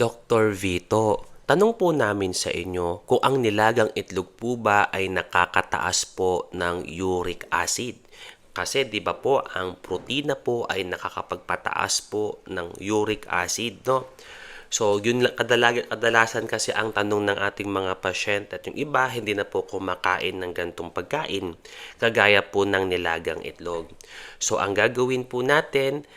Dr. Vito, tanong po namin sa inyo kung ang nilagang itlog po ba ay nakakataas po ng uric acid. Kasi 'di ba po ang protina po ay nakakapagpataas po ng uric acid, no? So, yun lang kadalasan, kadalasan kasi ang tanong ng ating mga pasyente at yung iba hindi na po kumakain ng gantong pagkain kagaya po ng nilagang itlog. So, ang gagawin po natin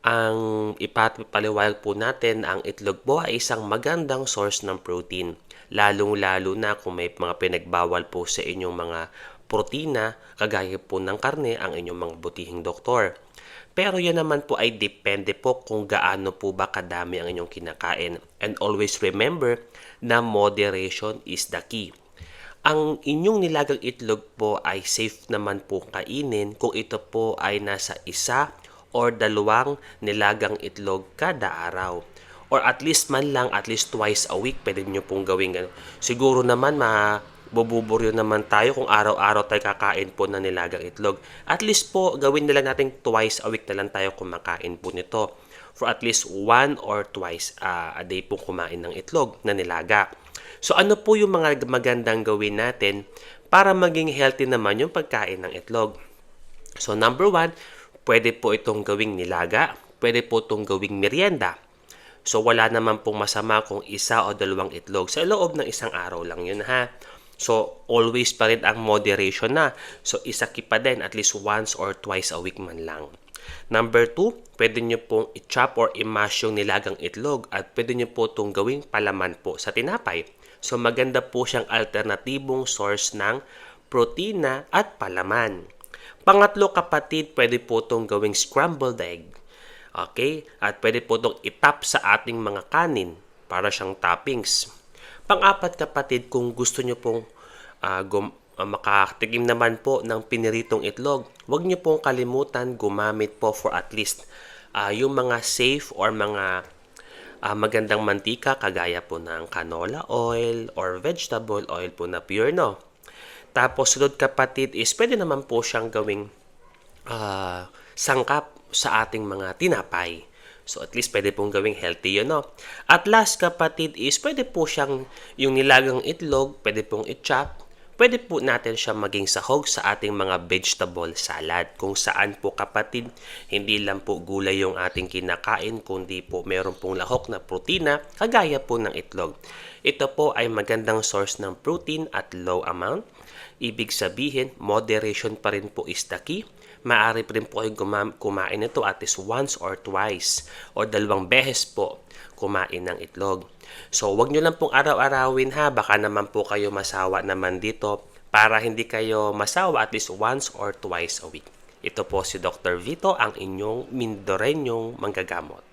ang ipapaliwanag po natin ang itlog po ay isang magandang source ng protein. Lalong-lalo na kung may mga pinagbawal po sa inyong mga protina, kagaya po ng karne, ang inyong mga butihing doktor. Pero yan naman po ay depende po kung gaano po ba kadami ang inyong kinakain. And always remember na moderation is the key. Ang inyong nilagang itlog po ay safe naman po kainin kung ito po ay nasa isa or dalawang nilagang itlog kada araw. Or at least man lang, at least twice a week, pwede nyo pong gawin ganun. Siguro naman, ma bububuryo naman tayo kung araw-araw tayo kakain po ng nilagang itlog. At least po, gawin na lang natin twice a week na lang tayo kumakain po nito. For at least one or twice uh, a day po kumain ng itlog na nilaga. So ano po yung mga magandang gawin natin para maging healthy naman yung pagkain ng itlog? So number one, pwede po itong gawing nilaga, pwede po itong gawing merienda. So wala naman pong masama kung isa o dalawang itlog. Sa loob ng isang araw lang yun ha. So, always pa rin ang moderation na. So, isa pa din at least once or twice a week man lang. Number two, pwede nyo pong i-chop or i-mash yung nilagang itlog at pwede nyo po itong gawing palaman po sa tinapay. So, maganda po siyang alternatibong source ng protina at palaman. Pangatlo kapatid, pwede po itong gawing scrambled egg. Okay? At pwede po itong itap sa ating mga kanin para siyang toppings. Pang-apat kapatid, kung gusto nyo pong uh, gum- uh, makatikim naman po ng piniritong itlog, huwag nyo pong kalimutan gumamit po for at least uh, yung mga safe or mga uh, magandang mantika kagaya po ng canola oil or vegetable oil po na pure no. Tapos sunod kapatid is pwede naman po siyang gawing uh, sangkap sa ating mga tinapay. So at least pwede pong gawing healthy yun, no? At last kapatid is pwede po siyang yung nilagang itlog, pwede pong i-chop, pwede po natin siya maging sahog sa ating mga vegetable salad. Kung saan po kapatid, hindi lang po gulay yung ating kinakain, kundi po meron pong lahok na protina, kagaya po ng itlog. Ito po ay magandang source ng protein at low amount. Ibig sabihin, moderation pa rin po is the key maaari pa rin po kayong kumam- kumain nito at least once or twice or dalawang beses po kumain ng itlog. So, wag nyo lang pong araw-arawin ha, baka naman po kayo masawa naman dito para hindi kayo masawa at least once or twice a week. Ito po si Dr. Vito, ang inyong Mindorenyong manggagamot.